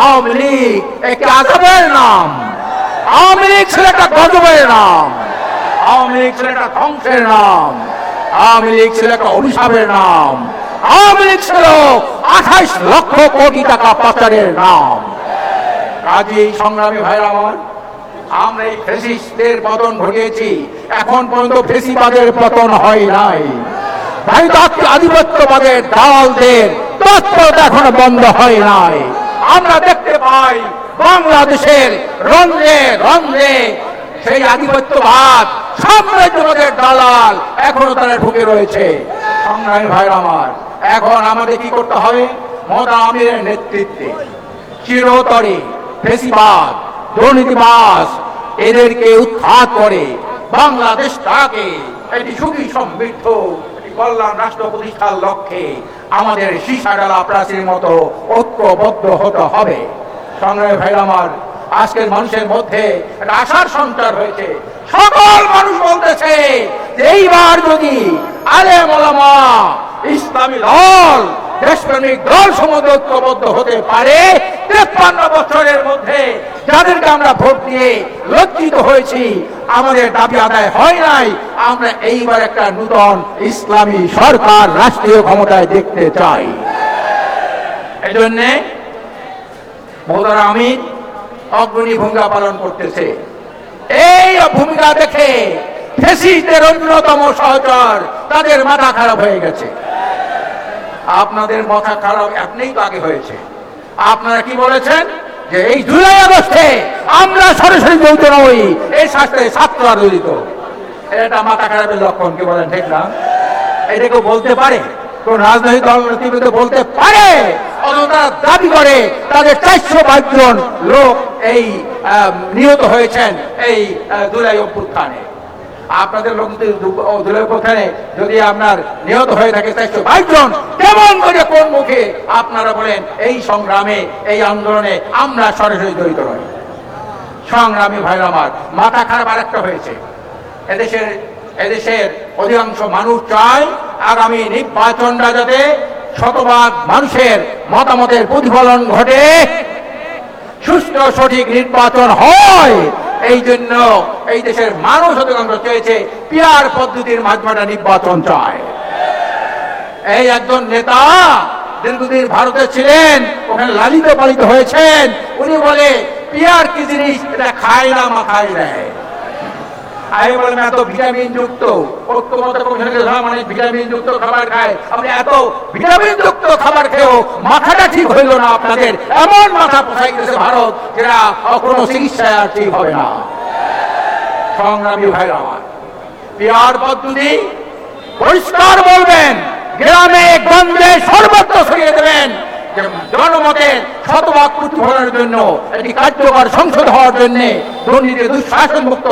আওয়ামী লীগ একটি আজবের নাম। আওয়ামী লীগ ছিল একটা গজবের নাম। আওয়ামী লীগ ছিল একটা ধ্বংসের নাম। আওয়ামী লীগ ছিল একটা অভিশাপের নাম। আওয়ামী লীগ ছিল আঠাইশ লক্ষ কোটি টাকা পাচারের নাম। কাজী সংগ্রামী ভাইরা আমার, আমরা এই ফেসিস্টদের পতন ঘটিয়েছি। এখন পর্যন্ত ফেসিবাদের পতন হয় নাই। ভাইদাত্য আধিপত্যবাদের দালালদের তৎপরতা এখনও বন্ধ হয় নাই। আমরা দেখতে পাই বাংলাদেশের রন্ধ্রে রন্ধ্রে সেই আধিপত্যবাদ সাম্রাজ্যবাদের দালাল এখনও তারা ঢুকে রয়েছে। সংগ্রামী ভাইরা আমার, এখন আমাদের কি করতে হবে? মমতা আমিরের নেতৃত্বে চিরতরে ফেসিবাদ দুর্নীতিবাস এদেরকে উৎখাত করে বাংলাদেশ বাংলাদেশটাকে একটি সুখী সমৃদ্ধ কল্যাণ রাষ্ট্র প্রতিষ্ঠার লক্ষ্যে আমাদের সীসাডালা প্রাচীর মতো ঐক্যবদ্ধ হতে হবে। সংগ্রামী ভাই আমার আজকের মানুষের মধ্যে আশার সঞ্চার হয়েছে। সকল মানুষ বলতেছে এইবার যদি আলে মলামা ইসলামী দল দেশপ্রেমিক দল সমুদ্র ঐক্যবদ্ধ হতে পারে। তেপ্পান্ন বছরের মধ্যে যাদেরকে আমরা ভোট দিয়ে লজ্জিত হয়েছি, আমাদের দাবি আদায় হয় নাই। আমরা এইবার একটা নূতন ইসলামী সরকার রাষ্ট্রীয় ক্ষমতায় দেখতে চাই। এই জন্যে মৌলানা আমির অগ্রণী ভূমিকা পালন করতেছে। এই ভূমিকা দেখে ফেসিস্টদের অন্যতম সহচর তাদের মাথা খারাপ হয়ে গেছে। আপনাদের মাথা খারাপ এমনিই আগে হয়েছে। আপনারা কি বলেছেন? যে এই জুলাই আগস্টে আমরা সরাসরি জড়িত নই, এই শাস্ত্রে ছাত্ররা জড়িত এটা মাথা খারাপের লক্ষণ, কি বলেন ঠিক না? এটা কেউ বলতে পারে? কোন রাজনৈতিক দল বলতে পারে? দাবি করে, তাদের চারশো লোক এই নিহত হয়েছেন এই জুলাই অভ্যুত্থানে। আপনাদের লোক যদি দু- কোথায় যদি আপনার নিহত হয়ে থাকে চারশো বাইশ জন, কেমন করে কোন মুখে আপনারা বলেন, এই সংগ্রামে, এই আন্দোলনে আমরা সরাসরি জড়িত নই। সংগ্রামী ভাইরা আমার, মাথা খারাপ আরেকটা হয়েছে। এদেশের এদেশের অধিকাংশ মানুষ চায় আগামী নির্বাচনটা যাতে শতভাগ মানুষের মতামতের প্রতিফলন ঘটে। সুস্থ সঠিক নির্বাচন হয়। এই জন্য এই দেশের মানুষ অধিকাংশ চেয়েছে পিয়ার পদ্ধতির মাধ্যমে নির্বাচন চায় এই একজন নেতা দীর্ঘদিন ভারতে ছিলেন, ওখানে লালিত পালিত হয়েছেন, উনি বলে, পিয়ার কি জিনিস? এটা খায় না, মাথায় দেয় আমি বললাম এত ভিটামিন যুক্ত। ঐক্যমত মানে ভিটামিন যুক্ত খাবার খায়। আপনি এত ভিটামিন যুক্ত খাবার খেয়েও মাথাটা ঠিক হইল না আপনাদের। এমন মাথা পোষাই গেছে ভারত, যেটা কোনো চিকিৎসায় ঠিক হবে না। সংগ্রামী ভাইরা আমার, পিয়ার পদ্ধতি পরিষ্কার বলবেন, গ্রামে গঞ্জে সর্বত্র ছড়িয়ে দেবেন। জনমতের শতভাগ প্রতিফলনের জন্য, একটি কার্যকর সংসদ হওয়ার জন্য, দুর্নীতি দুঃশাসন মুক্ত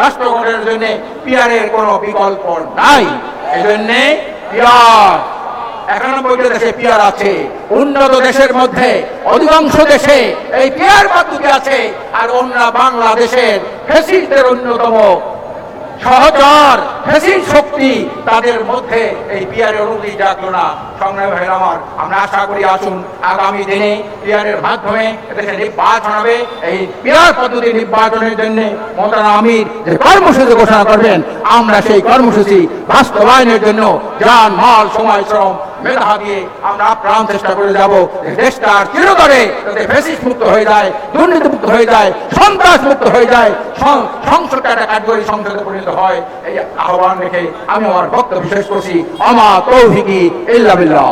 রাষ্ট্র গঠনের জন্য পিয়ারের কোনো বিকল্প নাই। এই জন্যে পিয়ার দেশে পিয়ার আছে। উন্নত দেশের মধ্যে অধিকাংশ দেশে এই পিয়ার পদ্ধতি আছে। আর অন্য বাংলাদেশের ফেসিসদের অন্যতম সহচর ফেসিং শক্তি তাদের মধ্যে এই পিয়ারের অনুভূতি জাগলো না। সংগ্রামী ভাইয়ের আমার, আমরা আশা করি আসুন আগামী দিনে পিয়ারের মাধ্যমে এদেশে নির্বাচন হবে। এই পিয়ার পদ্ধতি নির্বাচনের জন্য মমতানা আমির যে কর্মসূচি ঘোষণা করবেন, আমরা সেই কর্মসূচি বাস্তবায়নের জন্য যান মাল সময়, শ্রম মেধা দিয়ে আমরা প্রাণ চেষ্টা করে যাব। দেশটা চিরতরে ফেসিস মুক্ত হয়ে যায়, দুর্নীতি মুক্ত হয়ে যায়, সন্ত্রাস মুক্ত হয়ে যায় সংসদটা কার্যকরী সংসদে পরিণত হয়, এই আহ্বান রেখে আমি আমার বক্তব্য শেষ করছি। আমা তৌফিকি ইল্লা বিল্লাহ।